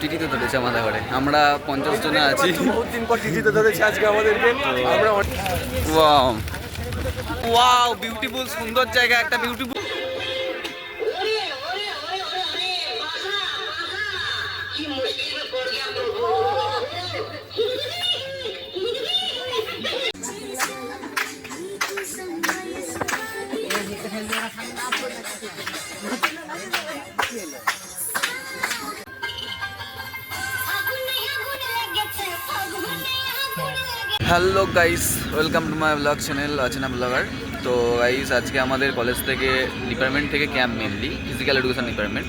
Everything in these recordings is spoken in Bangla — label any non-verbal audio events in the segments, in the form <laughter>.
টিটিতে ধরেছে আমাদের ঘরে। আমরা পঞ্চাশ জনে আছি। বহুত দিন পর টিটিতে ধরেছে আজকে আমাদেরকে। আমরা ওয়াও। ওয়াও বিউটিফুল সুন্দর জায়গা একটা beautiful hello guys welcome to my vlog channel অচেনা ব্লগার। তো গাইস আজকে আমাদের কলেজ থেকে ডিপার্টমেন্ট থেকে camp mainly physical education department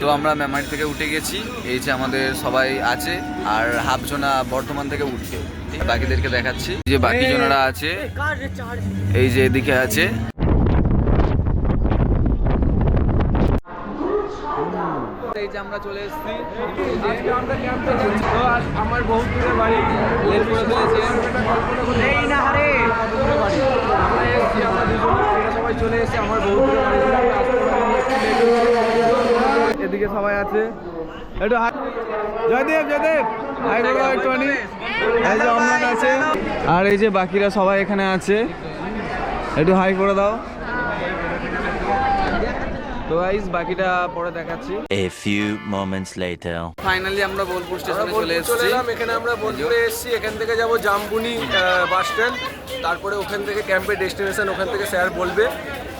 তো আমরা মেমারি থেকে উঠে গেছি এই যে আমাদের সবাই আছে আর হাফ জনা বর্ধমান থেকে উঠছে। বাকিদেরকে দেখাচ্ছি। যে বাকি জনারা আছে এই যে এদিকে আছে। এই যে আমরা চলে এসেছি। আমরা দূরে বাড়ি। লেট করে ফেলেছে আমরা এসেছি আমরা দুজন। সবাই চলে এসেছে আমার দূরে বাড়ি। হয়েছে। এদিকে সবাই আছে। একটু হাই জয়দেব জয়দেব। হাই করো একটুখানি এই যে আছে। আর এই যে বাকিরা সবাই এখানে আছে। একটু হাই করে দাও। তো গাইস বাকিটা পরে দেখাচ্ছি। A few moments later. Finally আমরা বোলপুর স্টেশনে চলে এসেছি। এলাম এখানে আমরা বোলপুরে এসেছি এখান থেকে যাব জামবুনি বাস স্ট্যান্ড তারপরে ওখান থেকে ক্যাম্পের ডেস্টিনেশন ওখান থেকে স্যার বলবে।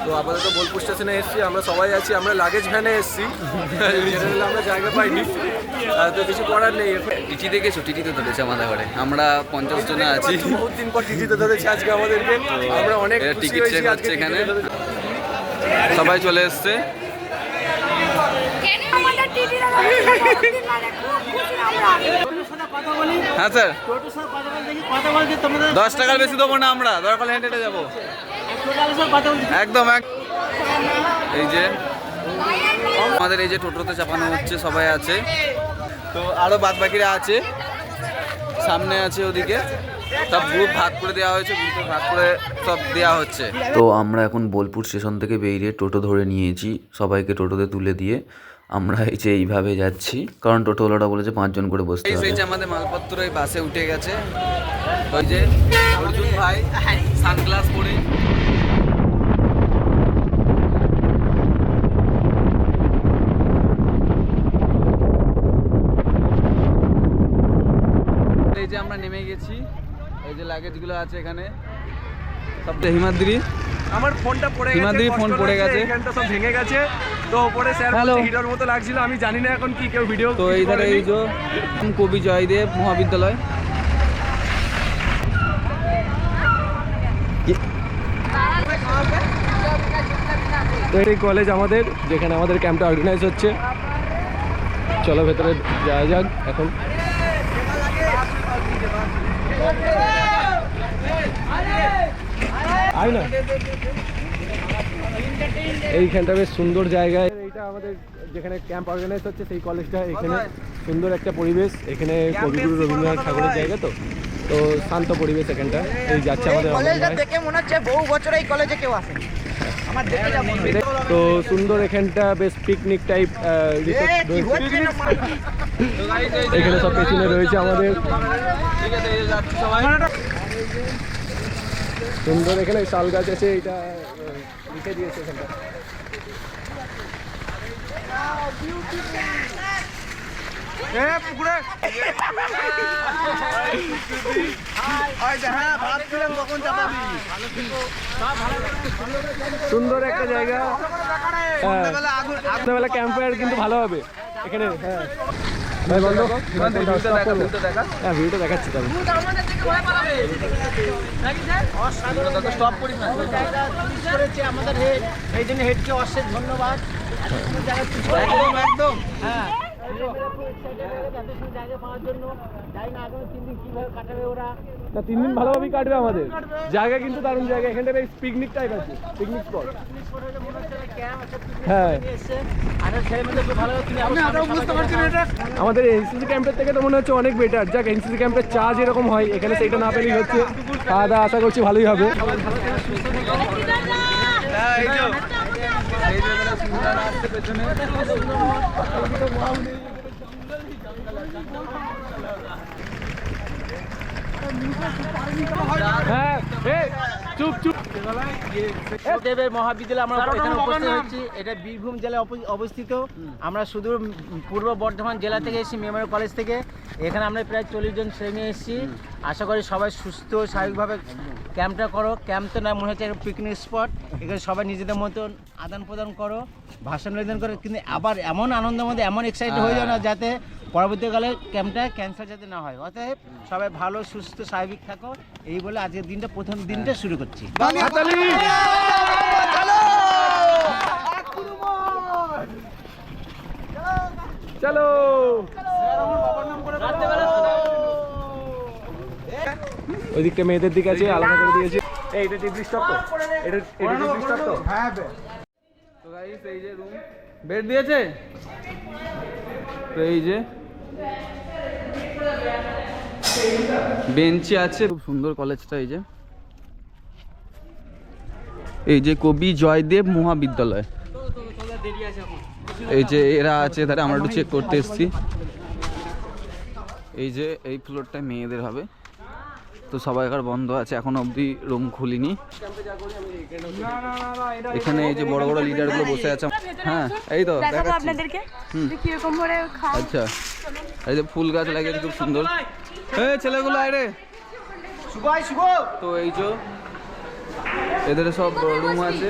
তো আপাতত বোলপুর স্টেশনে এসেছি আমরা সবাই আছি আমরা লাগেজ ভ্যানে এসেছি। আমরা জায়গা পাইনি। তো কিছু করার নেই। টিটি দেখেছ? টিটিতে ধরেছে আমাদের ঘরে। আমরা পঞ্চাশ জনে আছি। বহুত দিন পর টিটিতে ধরেছে আজকে আমাদেরকে। আমরা অনেক টিকিট চেক হচ্ছে এখানে। সবাই চলে এসছে। হ্যাঁ স্যার। দশ টাকার বেশি দেবো না আমরা দরকার হলে হেঁটে হেঁটে যাব। একদম এক এই যে আমাদের এই যে টোটোতে চাপানো হচ্ছে সবাই আছে। তো আরও বাদ বাকিরা আছে। সামনে আছে ওদিকে। সব গ্রুপ ভাগ করে দেওয়া হয়েছে গ্রুপে ভাগ করে সব দেওয়া হচ্ছে। তো আমরা এখন বোলপুর স্টেশন থেকে বেরিয়ে টোটো ধরে নিয়েছি সবাইকে টোটোতে তুলে দিয়ে আমরা এই যে এইভাবে যাচ্ছি। কারণ টোটোওয়ালাটা বলেছে পাঁচজন করে বসতে এই হবে। যে আমাদের মালপত্র এই বাসে উঠে গেছে। ওই যে অর্জুন ভাই সানগ্লাস পরে এই যে আমরা নেমে গেছি এই যে লাগেজগুলো আছে এখানে। সবটা হিমাদ্রি। আমার ফোনটা পড়ে গেছে হিমাদ্রির কষ্ট ফোন পড়ে গেছে। এইখানটা সব ভেঙে গেছে। তো উপরে স্যার হিরোর মতো লাগছিল আমি জানি না এখন কি কেউ ভিডিও তো এইধারে এই যে কবি জয়দেব মহাবিদ্যালয়। তো এই কলেজ আমাদের যেখানে আমাদের ক্যাম্পটা অর্গানাইজ হচ্ছে। চলো ভেতরে যাওয়া যাক এখন। আয় না? এইখানটা বেশ সুন্দর জায়গায় এইটা আমাদের যেখানে ক্যাম্প অর্গানাইজ হচ্ছে সেই কলেজটা এখানে সুন্দর একটা পরিবেশ। এখানে কবিগুরু রবীন্দ্রনাথ ঠাকুরের জায়গা তো। তো শান্ত পরিবেশ এখানটা। এই যাচ্ছে আমাদের। দেখে মনে হচ্ছে বহু বছর এই কলেজে কেউ আসে। তো সুন্দর এখানটা বেশ পিকনিক টাইপ? এখানে সব পেছনে রয়েছে আমাদের। সুন্দর এখানে শাল গাছ আছে এটা লিখে দিয়েছে এখানটা। সুন্দর একটা জায়গা। সন্ধ্যাবেলা ক্যাম্প ফায়ার কিন্তু ভালো হবে। এখানে হ্যাঁ হ্যাঁ দেখাচ্ছি তবে আমাদের হেড এই জন্য হেডকে অশেষ ধন্যবাদ। একদম। হ্যাঁ। না তিন দিন ভালোভাবেই কাটবে আমাদের জায়গা কিন্তু দারুণ জায়গা এখানটা বেশ পিকনিক টাইপ আছে পিকনিক স্পট হ্যাঁ আমাদের এনসিসি ক্যাম্পের থেকে তো মনে হচ্ছে অনেক বেটার যাক এনসিসি ক্যাম্পের চা যেরকম হয় এখানে সেইটা না পেলেই হচ্ছে খাওয়া দাওয়া আশা করছি ভালোই হবে দেবের মহাবিদ্যালয় আমরা এখানে উপস্থিত হচ্ছি এটা বীরভূম জেলায় অবস্থিত। আমরা সুদূর পূর্ব বর্ধমান জেলা থেকে এসেছি মেমোরিয়াল কলেজ থেকে। এখানে আমরা প্রায় চল্লিশ জন নিয়ে এসেছি। আশা করি সবাই সুস্থ স্বাভাবিকভাবে ক্যাম্পটা করো ক্যাম্প তো না মনে হচ্ছে একটা পিকনিক স্পট এখানে সবাই নিজেদের মতন আদান প্রদান করো ভাষণ নিবেদন করো কিন্তু আবার এমন আনন্দের মধ্যে এমন এক্সাইটেড হয়ে যাও না যাতে পরবর্তীকালে ক্যাম্পটা ক্যান্সার যাতে না হয়। অতএব সবাই ভালো সুস্থ স্বাভাবিক থাকো। এই বলে আজকের দিনটা প্রথম দিনটা শুরু করছি। ওই দিকটা মেয়েদের দিক আছে আলাদা করে দিয়েছে। এই এটা স্টপ তো? এটা এটা টিপ স্টপ তো? হ্যাঁ তো গাইস এই যে রুম বেড দিয়েছে? তো এই যে বেঞ্চি আছে। খুব সুন্দর কলেজটা এই যে। এই যে কবি জয়দেব মহাবিদ্যালয়। এই যে এরা আছে তারা আমরা একটু চেক করতে এসেছি। এই যে এই ফ্লোরটা মেয়েদের হবে। তো সবাইকার বন্ধ আছে এখন অবধি রুম খুলিনি। এখানে এই যে বড় বড় লিডারগুলো বসে আছে। হ্যাঁ এই তো দেখাবো আপনাদেরকে। কীরকম করে খায়। আচ্ছা এই যে ফুল গাছ লাগিয়েছে খুব সুন্দর। এই ছেলেগুলো আয় রে। তো এই যে এদের সব রুম আছে।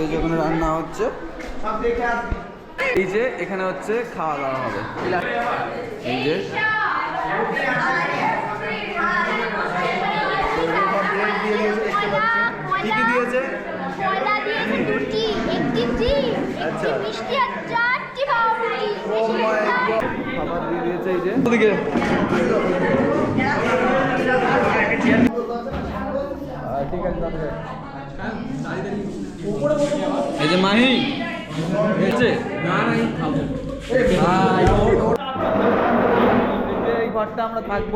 এই যে ওখানে রান্না হচ্ছে। এই যে এখানে হচ্ছে খাওয়া দাওয়া হবে। এই যে কি কি দিয়েছে কয়লা দিয়েছে রুটি একটি ডিম একটি মিষ্টি আর চারটি পাউরুটি খাবার দিয়ে দিয়েছে এই যে ওদিকে ঠিক আছে তাহলে। এই যে মাহি হয়েছে এই ঘরটা আমরা থাকব।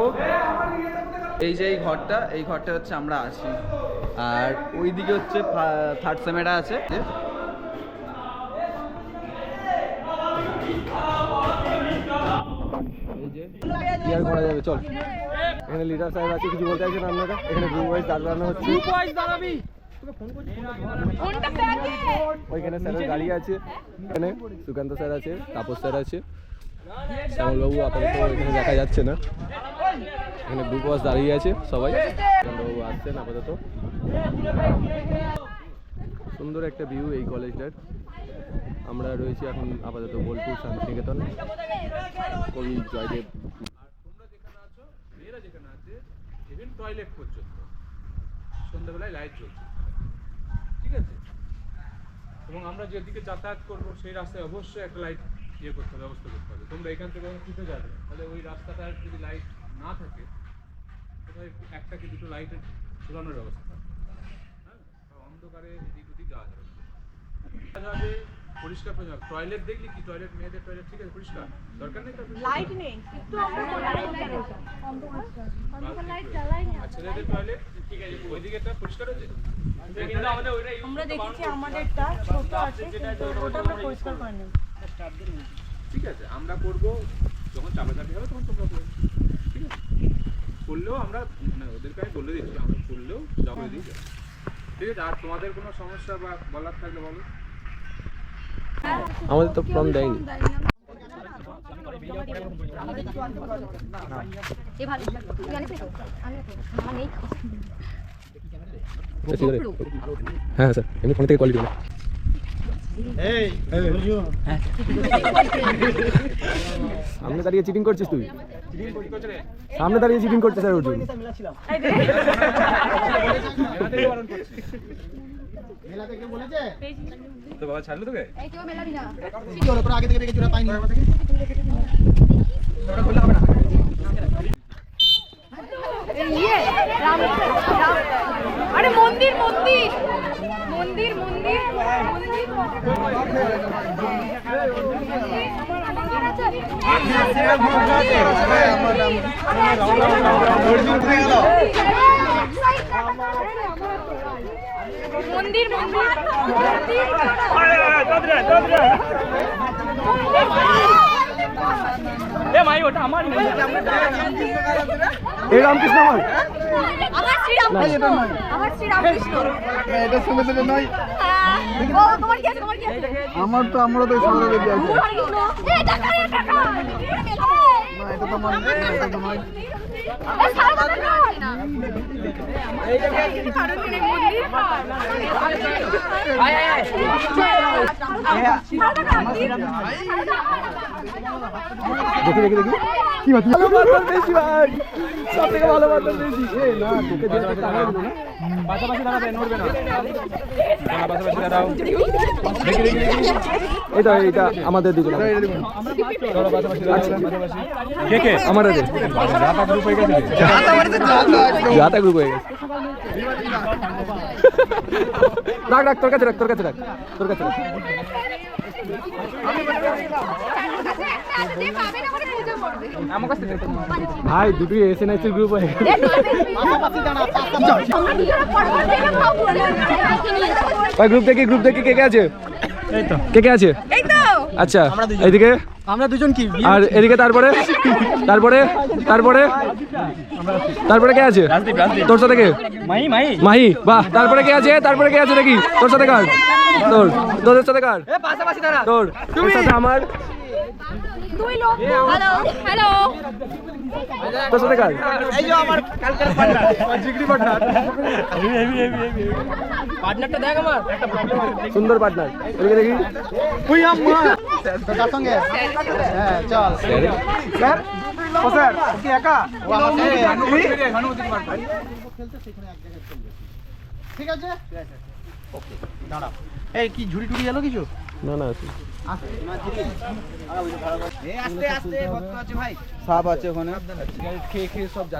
এই যে এই ঘরটা এই ঘরটা হচ্ছে আমরা আছি। আর ওইদিকে হচ্ছে থার্ড সেমেটা আছে। কি আর করা যাবে? চল। এখানে লিডার সাহেব আছে কিছু বলতে চাইছেন আপনারা? এখানে গ্রুপ ওয়াইজ দাঁড়ানো হচ্ছে। ওইখানে স্যারের গাড়ি আছে। এখানে সুকান্ত স্যার আছে তাপস স্যার আছে। শ্যামলবাবু আপাতত এখানে দেখা যাচ্ছে না। এখানে ওয়াইজ দাঁড়িয়ে আছে সবাই। শ্যামলবাবু আসছেন আপাতত। সুন্দর একটা ভিউ এই কলেজটার। আমরা রয়েছি এখন আপাতত বোলপুর শান্তিনিকেতন। কবি জয়দেব। ইভেন টয়লেট পর্যন্ত সন্ধ্যাবেলায় লাইট জ্বলছে। ঠিক আছে? এবং আমরা যেদিকে যাতায়াত করব, সেই রাস্তায় অবশ্যই একটা লাইট ইয়ে করতে হবে ব্যবস্থা করতে হবে। তোমরা এখান থেকে যখন ছুটে যাবে। তাহলে ওই রাস্তাটার যদি লাইট না থাকে কোথায় একটা কি দুটো লাইটের ঝুলানোর ব্যবস্থা থাকবে হ্যাঁ? অন্ধকারে এদিক ওদিক যাওয়া যাবে যাবে পরিষ্কার পরিষ্কার টয়লেট দেখলি কি? টয়লেট মেয়েদের টয়লেট ঠিক আছে পরিষ্কার? দরকার নেই লাইট নেই একটু অন্ধকার লাইট লাইট জ্বালাই না। ছেলেদের টয়লেট ঠিক আছে ওইদিকেটা পরিষ্কার হয়েছে? আমরা দেখেছি আমাদেরটা ছোট আছে কিন্তু ওটা আমরা পরিষ্কার করে নেব ঠিক আছে আমরা করব যখন চাপাচাপি হবে তখন তোমরা করবে। ঠিক আছে? করলেও আমরা মানে ওদেরকে আমি বলে দিচ্ছি আমরা করলেও জমা দিয়ে যাব ঠিক আছে আর তোমাদের কোনো সমস্যা বা বলার থাকলে বলো। আমাদের তো ফর্ম দেয়নি। হ্যাঁ স্যার এমনি ফোন থেকে কোয়ালিটি সামনে দাঁড়িয়ে চিটিং করছিস তুই? সামনে দাঁড়িয়ে চিটিং করছিস স্যার অর্জুন। তো বাবা ছাড়লো তোকে? এই কেউ মেলাবি না। ইয়ে আরে মন্দির মন্দির। মন্দির মন্দির মন্দির। মন্দির মন্দির। মন্দির এই রামকৃষ্ণ আমার আমার শ্রীরামকৃষ্ণ আমার শ্রীরামকৃষ্ণ এটা শুনে দিলে নয়। ও তোমার কি আছে তোমার কি আছে? আমার তো আমরা তো সাদা দেখতে আছে। এই টাকা টাকা না এটা তো মানে এটা তো নয় দেখি দেখি দেখি। কি বাতি ভালো বাতল বেশি ভাই। সব থেকে ভালো বাতল বেশি। এ না তোকে দিয়ে তো টাকা দিল না। পাশাপাশি দাঁড়াবে নড়বে না। পাশাপাশি দাঁড়াও। দেখি দেখি দেখি। এটা এটা আমাদের দিকে না। ধরো পাশাপাশি পাশাপাশি। কে কে? আমাদের জাতা গ্রুপ হয়ে গেছে জাতা গ্রুপ হয়ে গেছে। রাখ রাখ তোর কাছে রাখ তোর কাছে রাখ। তোর কাছে রাখ। ভাই দুটো এসএনআইসি গ্রুপ হয়ে গ্রুপ ভাই গ্রুপ দেখি গ্রুপ দেখি কে কে আছে? কে কে আছে? এই তো। আচ্ছা এদিকে? আমরা দুজন কি? আর এদিকে তারপরে? তারপরে? তারপরে? তারপরে কে আছে? তোর সাথে কে? মাই মাই মাহি। বাহ তারপরে কে আছে? তারপরে কে আছে নাকি? তোর সাথে কার? তোর। তোদের সাথে কার? পাশাপাশি দাঁড়া। তোর। তোর সাথে আমার দুই লোক। হ্যালো হ্যালো তোর সাথে কার এই যে আমার কালকের পার্টনার জিগরি পার্টনার পার্টনারটা দেখ আমার। একটা প্রবলেম আছে। সুন্দর পার্টনার এদিকে দেখি। ওই আম্মা তার সঙ্গে। হ্যাঁ চল। স্যার ও স্যার কি একা? ও আমার সঙ্গে ঠিক আছে? ওকে দাঁড়া এই কি ঝুড়ি টুড়ি গেল কিছু? না না আছে। সাপ আছে ওখানে।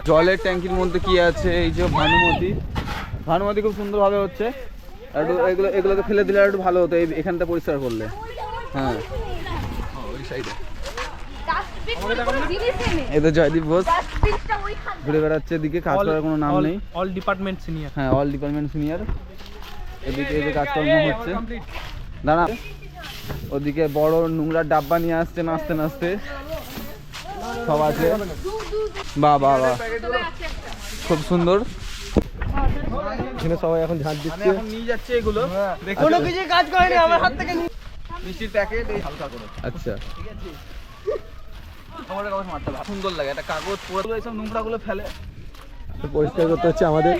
জলের ট্যাঙ্কির মধ্যে কি আছে? এই যে ভানুমতি। ভানুমতি খুব সুন্দরভাবে হচ্ছে। একটু এগুলো এগুলোকে ফেলে দিলে আর একটু ভালো হতো। এখানটা পরিষ্কার করলে। হ্যাঁ। তো জয়দীপ ঘোষ। ঘুরে বেড়াচ্ছে এদিকে কাজ করার কোনো নাম নেই। অল ডিপার্টমেন্ট সিনিয়র হ্যাঁ অল ডিপার্টমেন্ট সিনিয়র এদিকে এদিকে কাজকর্ম হচ্ছে। দাঁড়া। ওদিকে বড় নোংরার ডাব্বা নিয়ে আসছে নাচতে নাচতে। সব আছে। বাহ বাহ বাহ। খুব সুন্দর। এখানে সবাই এখন ঝাঁট দিচ্ছে। নিয়ে যাচ্ছে এগুলো। কোনো কিছু কাজ করেনি আমার হাত থেকে মিষ্টির প্যাকেট এই হালকা করে। আচ্ছা। আমাদের কাগজ মারতে হবে। সুন্দর লাগে একটা কাগজ পুরো এইসব নোংরাগুলো ফেলে। পরিষ্কার করতে হচ্ছে আমাদের।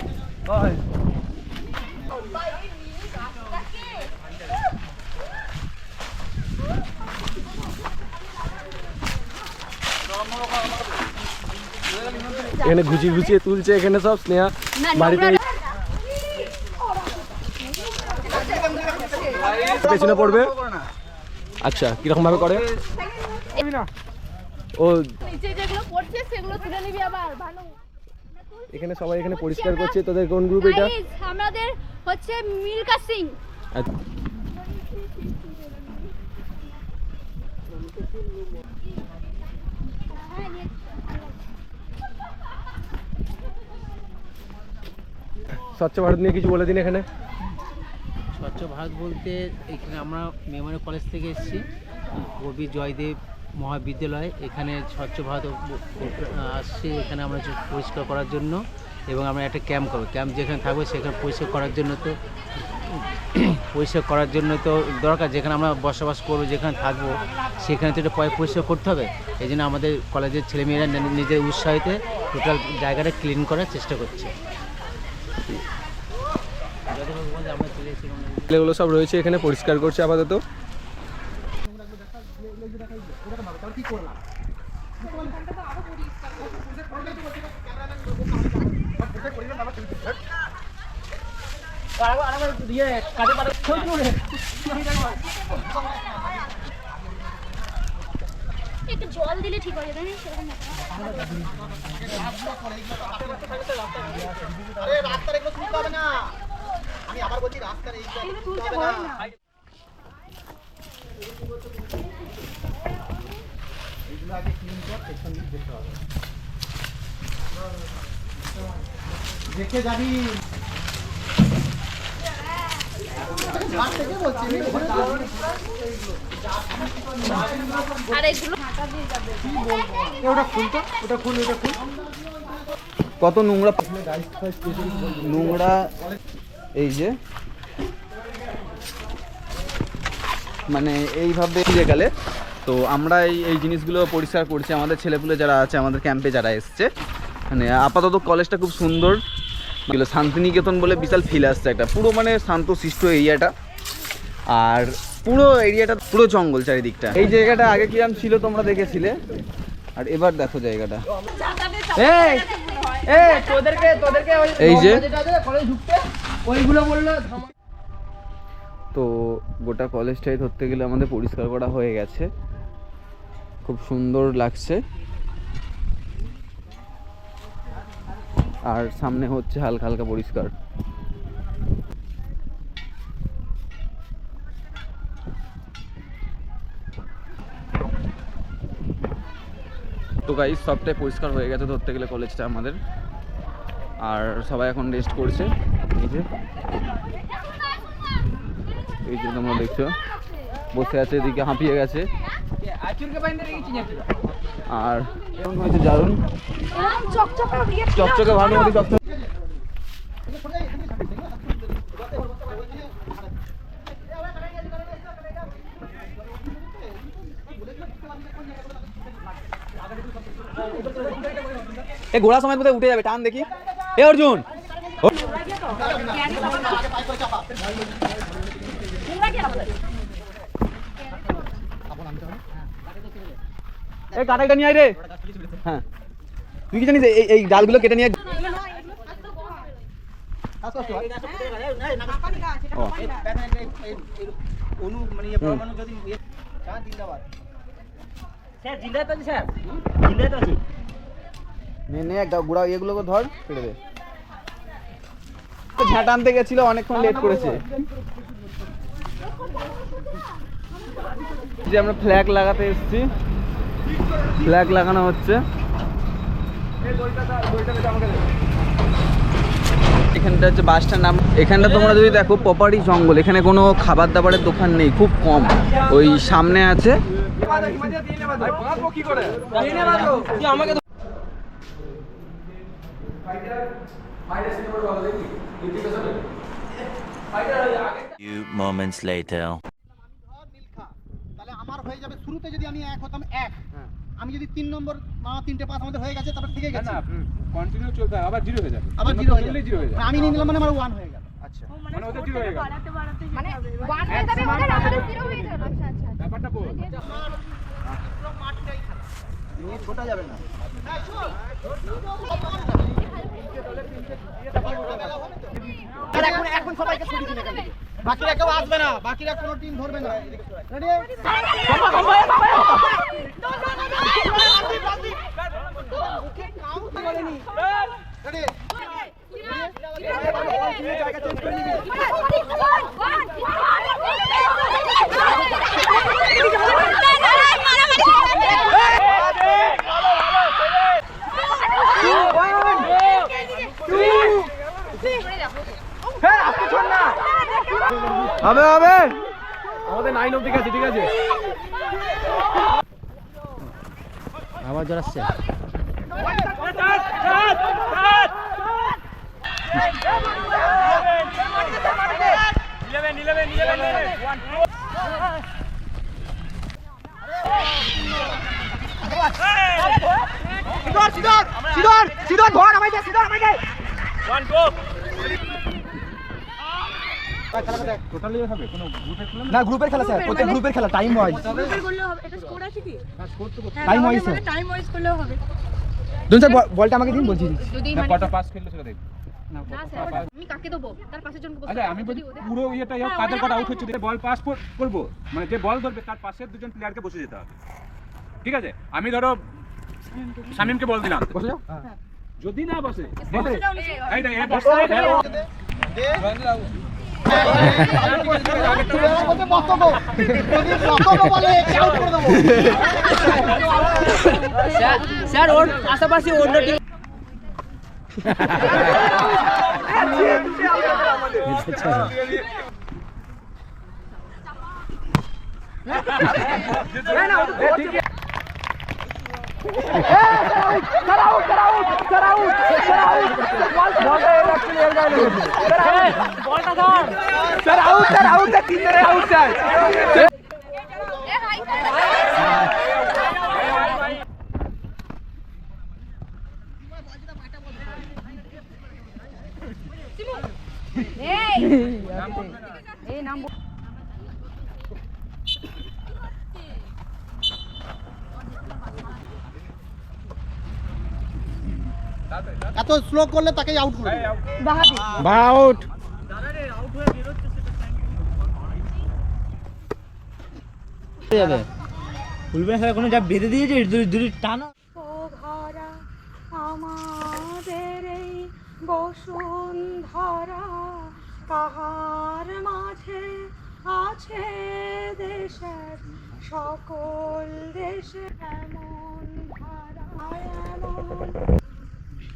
এখানে ঘুচিয়ে ঘুচিয়ে তুলছে এখানে সব স্নেহা। বাড়িতে পেছনে পড়বে? আচ্ছা কীরকম ভাবে করে? ও এখানে সবাই এখানে পরিষ্কার করছে তোদের কোন গ্রুপ এটা? আমাদের হচ্ছে মিল্কা সিং আচ্ছা। স্বচ্ছ ভারত নিয়ে কিছু বলে দিন এখানে। স্বচ্ছ ভারত বলতে এখানে আমরা মেমোরিয়াল কলেজ থেকে এসেছি, কবি জয়দেব মহাবিদ্যালয়। এখানে স্বচ্ছ ভারত আসছে, এখানে আমরা পরিষ্কার করার জন্য এবং আমরা একটা ক্যাম্প করব। ক্যাম্প যেখানে থাকব সেখানে পরিষ্কার করার জন্য তো, পরিষ্কার করার জন্য তো দরকার। যেখানে আমরা বসবাস করব, যেখানে থাকব, সেখানে তো পয়- পরিষ্কার করতে হবে। এই জন্য আমাদের কলেজের ছেলেমেয়েরা নি- নিজের উৎসাহিতে টোটাল জায়গাটা ক্লিন করার চেষ্টা করছে। এগুলো সব রয়েছে এখানে পরিষ্কার করছে আপাতত। একটু জল দিলে ঠিক হয়ে যাবে সেরকম রাস্তার এগুলো তুলতে হবে না। আমি আবার বলছি রাস্তার এই তুলতে হবে না। দেখে যাবে। কত নোংরা? নোংরা এই যে। মানে এইভাবে ফিরে গেলে। তো আমরা এই এই জিনিসগুলো পরিষ্কার করছি। আমাদের ছেলেপুলে যারা আছে আমাদের ক্যাম্পে যারা এসছে। মানে আপাতত কলেজটা খুব সুন্দর। শান্তিনিকেতন বলে বিশাল ফিল আসছে একটা। পুরো মানে শান্ত সৃষ্ট এরিয়াটা। আর পুরো এরিয়াটা পুরো জঙ্গল চারিদিকটা। এই জায়গাটা আগে কিরম ছিল তোমরা দেখেছিলে। আর এবার দেখো জায়গাটা। এই যে। তো গোটা কলেজটাই ধরতে গেলে আমাদের পরিষ্কার করা হয়ে গেছে। খুব সুন্দর লাগছে। আর সামনে হচ্ছে হালকা হালকা পরিষ্কার। তো গাইস সবটাই পরিষ্কার হয়ে গেছে ধরতে গেলে কলেজটা আমাদের। আর সবাই এখন রেস্ট করছে। এই যে। এই যে তোমরা দেখছ। বসে আছে, এদিকে হাঁপিয়ে গেছে। আর হয়েছে এরকম চকচকে দিয়ে চকচকে এ, ঘোড়া সময় বোধহয় উঠে যাবে? টান দেখি। এ, অর্জুন! এই কাটাইটা নিয়ে আয় রে। হ্যাঁ। তুই কি জানিস এই এই ডালগুলো কেটে নিয়ে গুড়া এগুলোকে ধর, কেটে দে। ঝাঁটা আনতে গেছিল, অনেকক্ষণ লেট করেছে। যে আমরা ফ্ল্যাগ লাগাতে এসেছি। ফ্ল্যাগ লাগানো হচ্ছে। এখানটা হচ্ছে বাসটার নাম এখানটা তোমরা যদি দেখো প্রপারই জঙ্গল। এখানে কোনো খাবার দাবারের দোকান নেই, খুব কম। ওই সামনে আছে। Few moments later. আমার হয়ে যাবে। শুরুতে যদি আমি এক হতাম এক। আমি যদি তিন নম্বর বা তিনটে পাস আমাদের হয়ে গেছে তারপর থেকে গেছে। কন্টিনিউ চলতে আবার জিরো হয়ে যাবে। আবার জিরো হয়ে যাবে। জিরো হয়ে যাবে। আমি নিয়ে নিলাম মানে আমার ওয়ান হয়ে গেল। আচ্ছা। মানে ওদের জিরো হয়ে গেল। মানে ওয়ান হয়ে যাবে। ওদের আমাদের জিরো হয়ে যাবে। আচ্ছা আচ্ছা। ব্যাপারটা বল। নিয়ে ছোটা যাবে না। আর এখন এখন সবাইকে ছুটি এখান থেকে বাকিরা কেউ আসবে না বাকিরা কোনো টিম ধরবে না। রেডি রেডি হবে হবে। আমাদের নাইন অব্দি আছে ঠিক আছে? আবার জড়াচ্ছে সিধর সিধর সিধর সিধর ধর আমায় দে সিধর আমায় দে। না? গ্রুপের খেলা স্যার প্রত্যেক গ্রুপের খেলা টাইম ওয়াইজ গ্রুপের করলেও হবে এটা স্কোর আছে কি? Time wise, sir. Time wise করলেও হবে। দুন স্যার বলটা আমাকে দিন বলছি। যদি মানে কটা পাস খেললো সেটা দেখ না স্যার আমি কাকে দেবো? তার পাশের জনকে আচ্ছা আমি বলছি পুরো ইয়েটা কাদের কটা আউট হচ্ছে বল পাস করব মানে যে বল ধরবে তার পাশের দুজন প্লেয়ারকে বসে যেতে হবে। ঠিক আছে? আমি ধরো শামিমকে বল দিলাম। যদি না বসে স্যার ওর আশেপাশে অন্য টিম <laughs> না না এই দেখ, এ বসছে, এ- স্যার ওর পাশাপাশি অন্য টিম এত স্লো করলে তাকে আউট করে আউট যাবে ফুলবে স্যার কোনো যা বেঁধে দিয়েছে দূরে টানো ও ঘরা আমাদের এই বসুন্ধরা কাহার মাঝে আছে দেশের সকল দেশে এমন ধারা এমন